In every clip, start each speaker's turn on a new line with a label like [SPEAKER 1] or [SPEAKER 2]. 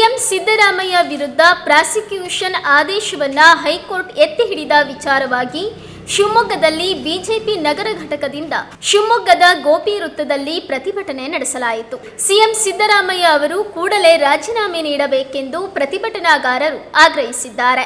[SPEAKER 1] CM Siddaramaiah ವಿರುದ್ಧ prosecution ಆದೇಶವನ್ನು high court ಎತ್ತಿ ಹಿಡಿದ ವಿಚಾರವಾಗಿ ಶಿವಮೊಗ್ಗದಲ್ಲಿ ಬಿಜೆಪಿ ನಗರ ಘಟಕದಿಂದ ಶಿವಮೊಗ್ಗದ ಗೋಪಿ ವೃತ್ತದಲ್ಲಿ ಪ್ರತಿಭಟನೆ ನಡೆಸಲಾಯಿತು. ಸಿಎಂ ಸಿದ್ದರಾಮಯ್ಯ ಅವರು ಕೂಡಲೇ ರಾಜೀನಾಮೆ ನೀಡಬೇಕೆಂದು ಪ್ರತಿಭಟನಾಗಾರರು ಆಗ್ರಹಿಸಿದ್ದಾರೆ.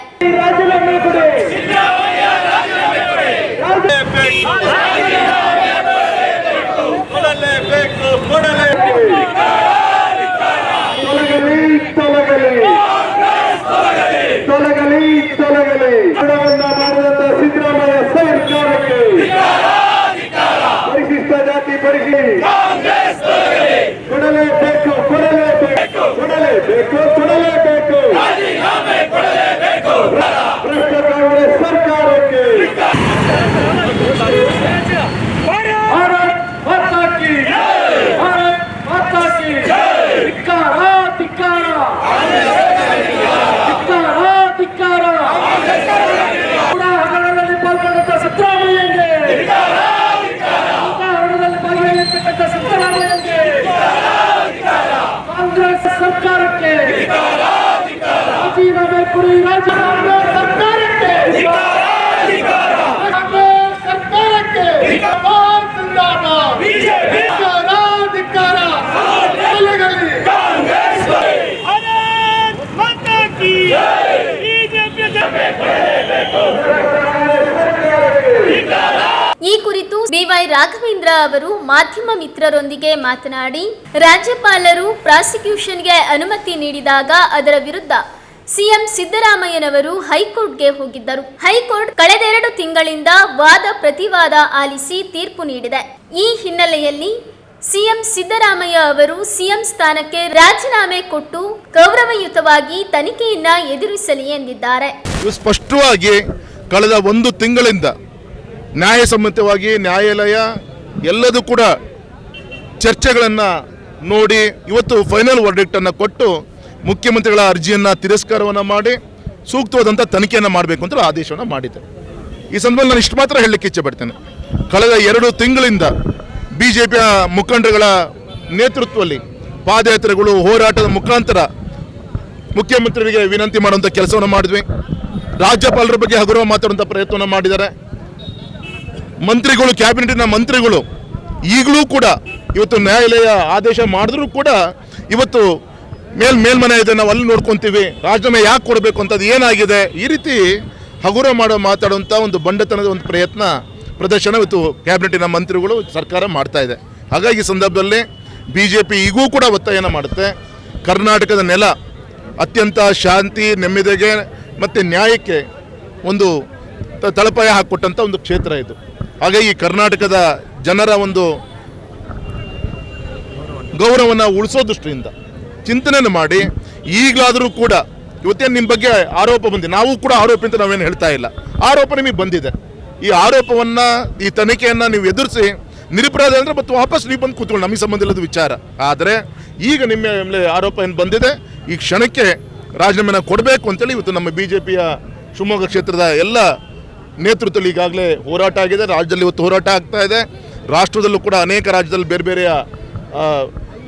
[SPEAKER 1] ಈ ಕುರಿತು ಬಿವೈ ರಾಘವೇಂದ್ರ ಅವರು ಮಾಧ್ಯಮ ಮಿತ್ರರೊಂದಿಗೆ ಮಾತನಾಡಿ ರಾಜ್ಯಪಾಲರು ಪ್ರಾಸಿಕ್ಯೂಷನ್ಗೆ ಅನುಮತಿ ನೀಡಿದಾಗ ಅದರ ವಿರುದ್ಧ ಸಿಎಂ ಸಿದ್ದರಾಮಯ್ಯನವರು ಹೈಕೋರ್ಟ್ಗೆ ಹೋಗಿದ್ದರು. ಹೈಕೋರ್ಟ್ ಕಳೆದೆರಡು ತಿಂಗಳಿಂದ ವಾದ ಪ್ರತಿವಾದ ಆಲಿಸಿ ತೀರ್ಪು ನೀಡಿದೆ. ಈ ಹಿನ್ನೆಲೆಯಲ್ಲಿ ಸಿಎಂ ಸಿದ್ದರಾಮಯ್ಯ ಅವರು ಸಿಎಂ ಸ್ಥಾನಕ್ಕೆ ರಾಜೀನಾಮೆ ಕೊಟ್ಟು ಗೌರವಯುತವಾಗಿ ತನಿಖೆಯನ್ನ ಎದುರಿಸಲಿ ಎಂದಿದ್ದಾರೆ.
[SPEAKER 2] ಸ್ಪಷ್ಟವಾಗಿ ಕಳೆದ ಒಂದು ತಿಂಗಳಿಂದ ನ್ಯಾಯಸಮ್ಮತವಾಗಿ ನ್ಯಾಯಾಲಯ ಎಲ್ಲದೂ ಕೂಡ ಚರ್ಚೆಗಳನ್ನು ನೋಡಿ ಇವತ್ತು ಫೈನಲ್ ವರ್ಡಿಕ್ಟನ್ನು ಕೊಟ್ಟು ಮುಖ್ಯಮಂತ್ರಿಗಳ ಅರ್ಜಿಯನ್ನು ತಿರಸ್ಕಾರವನ್ನು ಮಾಡಿ ಸೂಕ್ತವಾದಂಥ ತನಿಖೆಯನ್ನು ಮಾಡಬೇಕು ಅಂತ ಆದೇಶವನ್ನು ಮಾಡಿದ್ದಾರೆ. ಈ ಸಂದರ್ಭದಲ್ಲಿ ನಾನು ಇಷ್ಟು ಮಾತ್ರ ಹೇಳಲಿಕ್ಕೆ ಇಚ್ಛೆ ಪಡ್ತೇನೆ. ಕಳೆದ ಎರಡು ತಿಂಗಳಿಂದ ಬಿ ಜೆ ಪಿಯ ಮುಖಂಡಗಳ ನೇತೃತ್ವದಲ್ಲಿ ಪಾದಯಾತ್ರೆಗಳು, ಹೋರಾಟದ ಮುಖಾಂತರ ಮುಖ್ಯಮಂತ್ರಿಗಳಿಗೆ ವಿನಂತಿ ಮಾಡುವಂಥ ಕೆಲಸವನ್ನು ಮಾಡಿದ್ವಿ. ರಾಜ್ಯಪಾಲರ ಬಗ್ಗೆ ಹಗುರವ ಮಾತಾಡುವಂಥ ಪ್ರಯತ್ನವನ್ನು ಮಾಡಿದ್ದಾರೆ. ಮಂತ್ರಿಗಳು, ಕ್ಯಾಬಿನೆಟಿನ ಮಂತ್ರಿಗಳು ಈಗಲೂ ಕೂಡ ಇವತ್ತು ನ್ಯಾಯಾಲಯ ಆದೇಶ ಮಾಡಿದ್ರೂ ಕೂಡ ಇವತ್ತು ಮೇಲ್ ಮೇಲ್ಮನೆ ಇದೆ, ನಾವು ಅಲ್ಲಿ ನೋಡ್ಕೊಂತೀವಿ. ರಾಜೀನಾಮೆ ಯಾಕೆ ಕೊಡಬೇಕು ಅಂತದ್ದು ಏನಾಗಿದೆ? ಈ ರೀತಿ ಹಗುರ ಮಾಡೋ ಮಾತಾಡುವಂಥ ಒಂದು ಬಂಡತನದ ಒಂದು ಪ್ರಯತ್ನ ಪ್ರದರ್ಶನ ಇವತ್ತು ಕ್ಯಾಬಿನೆಟ್ನ ಮಂತ್ರಿಗಳು, ಸರ್ಕಾರ ಮಾಡ್ತಾ ಇದೆ. ಹಾಗಾಗಿ ಈ ಸಂದರ್ಭದಲ್ಲಿ ಬಿ ಜೆ ಪಿ ಈಗೂ ಕೂಡ ಒತ್ತಾಯನ ಮಾಡುತ್ತೆ. ಕರ್ನಾಟಕದ ನೆಲ ಅತ್ಯಂತ ಶಾಂತಿ ನೆಮ್ಮದಿಗೆ ಮತ್ತು ನ್ಯಾಯಕ್ಕೆ ಒಂದು ತಳಪಾಯ ಹಾಕಿಕೊಟ್ಟಂಥ ಒಂದು ಕ್ಷೇತ್ರ ಇದು. ಹಾಗಾಗಿ ಕರ್ನಾಟಕದ ಜನರ ಒಂದು ಗೌರವವನ್ನು ಉಳಿಸೋ ದೃಷ್ಟಿಯಿಂದ ಚಿಂತನೆಯನ್ನು ಮಾಡಿ ಈಗಲಾದರೂ ಕೂಡ ಇವತ್ತೇನು ನಿಮ್ಮ ಬಗ್ಗೆ ಆರೋಪ ಬಂದಿದೆ ನಾವು ಕೂಡ ಆರೋಪ ಅಂತ ನಾವೇನು ಹೇಳ್ತಾ ಇಲ್ಲ. ಆರೋಪ ನಿಮಗೆ ಬಂದಿದೆ. ಈ ಆರೋಪವನ್ನು, ಈ ತನಿಖೆಯನ್ನು ನೀವು ಎದುರಿಸಿ ನಿರಪರಾಧ ಅಂದರೆ ಮತ್ತು ವಾಪಸ್ ನೀವು ಬಂದು ಕೂತ್ಕೊಳ್ಳಿ, ನಮಗೆ ಸಂಬಂಧ ಇಲ್ಲದ ವಿಚಾರ. ಆದರೆ ಈಗ ನಿಮ್ಮ ಆರೋಪ ಏನು ಬಂದಿದೆ, ಈ ಕ್ಷಣಕ್ಕೆ ರಾಜೀನಾಮೆನ ಕೊಡಬೇಕು ಅಂತೇಳಿ ಇವತ್ತು ನಮ್ಮ ಬಿ ಜೆ ಪಿಯ ಶಿವಮೊಗ್ಗ ಕ್ಷೇತ್ರದ ಎಲ್ಲ ನೇತೃತ್ವದಲ್ಲಿ ಈಗಾಗಲೇ ಹೋರಾಟ ಆಗಿದೆ. ರಾಜ್ಯದಲ್ಲಿ ಇವತ್ತು ಹೋರಾಟ ಆಗ್ತಾ ಇದೆ. ರಾಷ್ಟ್ರದಲ್ಲೂ ಕೂಡ ಅನೇಕ ರಾಜ್ಯದಲ್ಲಿ ಬೇರೆ ಬೇರೆಯ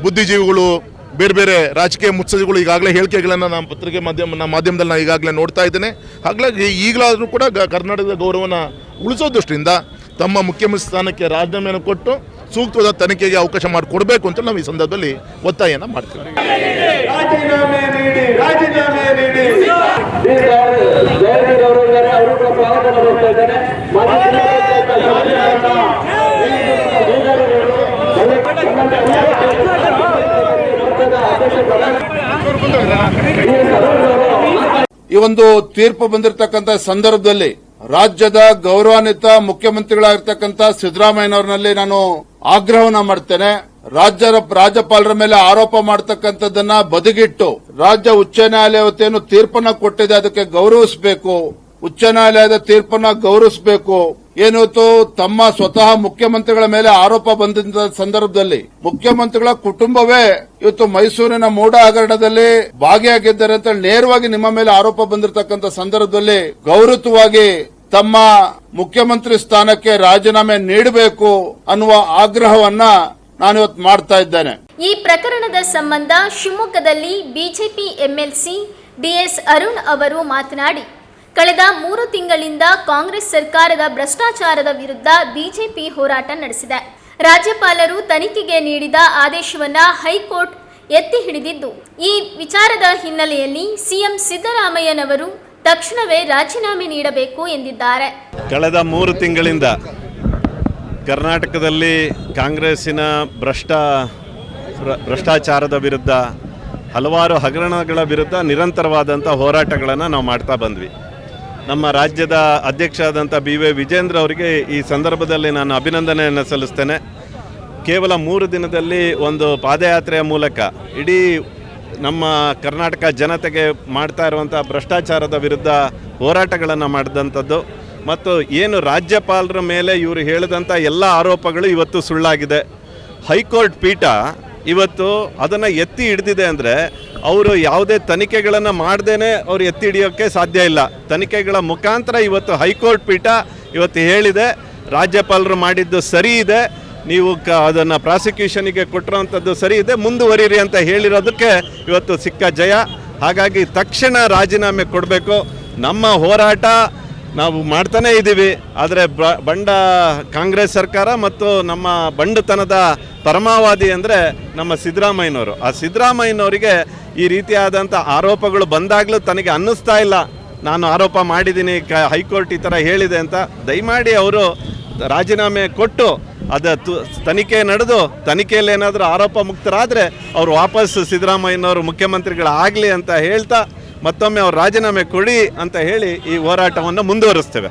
[SPEAKER 2] ಬುದ್ಧಿಜೀವಿಗಳು ಬೇರೆ ಬೇರೆ ರಾಜಕೀಯ ಮುತ್ಸದಿಗಳು ಈಗಾಗಲೇ ಹೇಳಿಕೆಗಳನ್ನು ನಮ್ಮ ಪತ್ರಿಕೆ ಮಾಧ್ಯಮ ನಮ್ಮ ಮಾಧ್ಯಮದಲ್ಲಿ ನಾನು ಈಗಾಗಲೇ ನೋಡ್ತಾ ಇದ್ದೇನೆ. ಹಾಗಾಗಿ ಈಗಲಾದರೂ ಕೂಡ ಕರ್ನಾಟಕದ ಗೌರವನ ಉಳಿಸೋ ದೃಷ್ಟಿಯಿಂದ ತಮ್ಮ ಮುಖ್ಯಮಂತ್ರಿ ಸ್ಥಾನಕ್ಕೆ ರಾಜೀನಾಮೆಯನ್ನು ಕೊಟ್ಟು ಸೂಕ್ತವಾದ ತನಿಖೆಗೆ ಅವಕಾಶ ಮಾಡಿಕೊಡಬೇಕು ಅಂತ ನಾವು ಈ ಸಂದರ್ಭದಲ್ಲಿ ಒತ್ತಾಯನ ಮಾಡ್ತೀವಿ.
[SPEAKER 3] ರಾಜೀನಾಮೆ ನೀಡಿ ರಾಜೀನಾಮೆ ನೀಡಿ.
[SPEAKER 4] ಈ ಒಂದು ತೀರ್ಪು ಬಂದಿರತಕ್ಕಂತ ಸಂದರ್ಭದಲ್ಲಿ ರಾಜ್ಯದ ಗೌರವಾನ್ವಿತ ಮುಖ್ಯಮಂತ್ರಿಗಳಾಗಿರ್ತಕ್ಕಂಥ ಸಿದ್ದರಾಮಯ್ಯನವರಲ್ಲಿ ನಾನು ಆಗ್ರಹವನ್ನ ಮಾಡ್ತೇನೆ. ರಾಜ್ಯ ರಾಜ್ಯಪಾಲರ ಮೇಲೆ ಆರೋಪ ಮಾಡತಕ್ಕಂಥದ್ದನ್ನ ಬದಿಗಿಟ್ಟು ರಾಜ್ಯ ಉಚ್ಚ ನ್ಯಾಯಾಲಯ ವತಿಯನ್ನು ತೀರ್ಪನ್ನ ಕೊಟ್ಟಿದೆ, ಅದಕ್ಕೆ ಗೌರವಿಸಬೇಕು. ಉಚ್ಚ ನ್ಯಾಯಾಲಯದ ತೀರ್ಪನ್ನ ಗೌರವಿಸಬೇಕು. ಏನಿವತ್ತು ತಮ್ಮ ಸ್ವತಃ ಮುಖ್ಯಮಂತ್ರಿಗಳ ಮೇಲೆ ಆರೋಪ ಬಂದ ಸಂದರ್ಭದಲ್ಲಿ. ಮುಖ್ಯಮಂತ್ರಿಗಳ ಕುಟುಂಬವೇ ಇವತ್ತು ಮೈಸೂರಿನ ಮೂಡ ಹಗರಣದಲ್ಲಿ ಭಾಗಿಯಾಗಿದ್ದಾರೆ ಅಂತ ನೇರವಾಗಿ ನಿಮ್ಮ ಮೇಲೆ ಆರೋಪ ಬಂದಿರತಕ್ಕಂತ ಸಂದರ್ಭದಲ್ಲಿ ಗೌರವವಾಗಿ ತಮ್ಮ ಮುಖ್ಯಮಂತ್ರಿ ಸ್ಥಾನಕ್ಕೆ ರಾಜೀನಾಮೆ ನೀಡಬೇಕು ಅನ್ನುವ ಆಗ್ರಹವನ್ನ ನಾನಿವತ್ತು ಮಾಡ್ತಾ ಇದ್ದೇನೆ.
[SPEAKER 1] ಈ ಪ್ರಕರಣದ ಸಂಬಂಧ ಶಿವಮೊಗ್ಗದಲ್ಲಿ ಬಿಜೆಪಿ ಎಂಎಲ್ಸಿ ಡಿಎಸ್ ಅರುಣ್ ಅವರು ಮಾತನಾಡಿ ಕಳೆದ ಮೂರು ತಿಂಗಳಿಂದ ಕಾಂಗ್ರೆಸ್ ಸರ್ಕಾರದ ಭ್ರಷ್ಟಾಚಾರದ ವಿರುದ್ಧ ಬಿಜೆಪಿ ಹೋರಾಟ ನಡೆಸಿದೆ. ರಾಜ್ಯಪಾಲರು ತನಿಖೆಗೆ ನೀಡಿದ ಆದೇಶವನ್ನ ಹೈಕೋರ್ಟ್ ಎತ್ತಿ ಹಿಡಿದಿದ್ದು, ಈ ವಿಚಾರದ ಹಿನ್ನೆಲೆಯಲ್ಲಿ ಸಿಎಂ ಸಿದ್ದರಾಮಯ್ಯನವರು ತಕ್ಷಣವೇ ರಾಜೀನಾಮೆ ನೀಡಬೇಕು ಎಂದಿದ್ದಾರೆ.
[SPEAKER 5] ಕಳೆದ ಮೂರು ತಿಂಗಳಿಂದ ಕರ್ನಾಟಕದಲ್ಲಿ ಕಾಂಗ್ರೆಸ್ಸಿನ ಭ್ರಷ್ಟ, ಭ್ರಷ್ಟಾಚಾರದ ವಿರುದ್ಧ, ಹಲವಾರು ಹಗರಣಗಳ ವಿರುದ್ಧ ನಿರಂತರವಾದಂಥ ಹೋರಾಟಗಳನ್ನು ನಾವು ಮಾಡ್ತಾ ಬಂದ್ವಿ. ನಮ್ಮ ರಾಜ್ಯದ ಅಧ್ಯಕ್ಷ ಆದಂಥ ಬಿ ವೈ ವಿಜೇಂದ್ರ ಅವರಿಗೆ ಈ ಸಂದರ್ಭದಲ್ಲಿ ನಾನು ಅಭಿನಂದನೆಯನ್ನು ಸಲ್ಲಿಸ್ತೇನೆ. ಕೇವಲ ಮೂರು ದಿನದಲ್ಲಿ ಒಂದು ಪಾದಯಾತ್ರೆಯ ಮೂಲಕ ಇಡೀ ನಮ್ಮ ಕರ್ನಾಟಕ ಜನತೆಗೆ ಮಾಡ್ತಾ ಇರುವಂಥ ಭ್ರಷ್ಟಾಚಾರದ ವಿರುದ್ಧ ಹೋರಾಟಗಳನ್ನು ಮಾಡಿದಂಥದ್ದು ಮತ್ತು ಏನು ರಾಜ್ಯಪಾಲರ ಮೇಲೆ ಇವರು ಹೇಳಿದಂಥ ಎಲ್ಲ ಆರೋಪಗಳು ಇವತ್ತು ಸುಳ್ಳಾಗಿದೆ. ಹೈಕೋರ್ಟ್ ಪೀಠ ಇವತ್ತು ಅದನ್ನು ಎತ್ತಿ ಹಿಡ್ದಿದೆ ಅಂದರೆ ಅವರು ಯಾವುದೇ ತನಿಖೆಗಳನ್ನು ಮಾಡ್ದೇನೆ ಅವ್ರು ಎತ್ತಿ ಹಿಡಿಯೋಕ್ಕೆ ಸಾಧ್ಯ ಇಲ್ಲ. ತನಿಖೆಗಳ ಮುಖಾಂತರ ಇವತ್ತು ಹೈಕೋರ್ಟ್ ಪೀಠ ಇವತ್ತು ಹೇಳಿದೆ, ರಾಜ್ಯಪಾಲರು ಮಾಡಿದ್ದು ಸರಿ ಇದೆ, ನೀವು ಕ ಅದನ್ನು ಪ್ರಾಸಿಕ್ಯೂಷನಿಗೆ ಕೊಟ್ಟಿರೋವಂಥದ್ದು ಸರಿ ಇದೆ, ಮುಂದುವರಿರಿ ಅಂತ ಹೇಳಿರೋದಕ್ಕೆ ಇವತ್ತು ಸಿಕ್ಕ ಜಯ. ಹಾಗಾಗಿ ತಕ್ಷಣ ರಾಜೀನಾಮೆ ಕೊಡಬೇಕು. ನಮ್ಮ ಹೋರಾಟ ನಾವು ಮಾಡ್ತಾನೇ ಇದ್ದೀವಿ. ಆದರೆ ಬಂಡ ಕಾಂಗ್ರೆಸ್ ಸರ್ಕಾರ ಮತ್ತು ನಮ್ಮ ಬಂಡತನದ ಪರಮಾವಧಿ ಅಂದರೆ ನಮ್ಮ ಸಿದ್ದರಾಮಯ್ಯನವರು. ಆ ಸಿದ್ದರಾಮಯ್ಯನವರಿಗೆ ಈ ರೀತಿಯಾದಂಥ ಆರೋಪಗಳು ಬಂದಾಗಲೂ ತನಗೆ ಅನ್ನಿಸ್ತಾ ಇಲ್ಲ. ನಾನು ಆರೋಪ ಮಾಡಿದ್ದೀನಿ, ಕ, ಹೈಕೋರ್ಟ್ ಈ ಥರ ಹೇಳಿದೆ ಅಂತ. ದಯಮಾಡಿ ಅವರು ರಾಜೀನಾಮೆ ಕೊಟ್ಟು ಅದು ತು, ತನಿಖೆ ನಡೆದು ತನಿಖೆಯಲ್ಲಿ ಏನಾದರೂ ಆರೋಪ ಮುಕ್ತರಾದರೆ ಅವರು ವಾಪಸ್ ಸಿದ್ದರಾಮಯ್ಯನವರು ಮುಖ್ಯಮಂತ್ರಿಗಳಾಗಲಿ ಅಂತ ಹೇಳ್ತಾ ಮತ್ತೊಮ್ಮೆ ಅವ್ರು ರಾಜೀನಾಮೆ ಕೊಡಿ ಅಂತ ಹೇಳಿ ಈ ಹೋರಾಟವನ್ನು ಮುಂದುವರಿಸ್ತೇವೆ.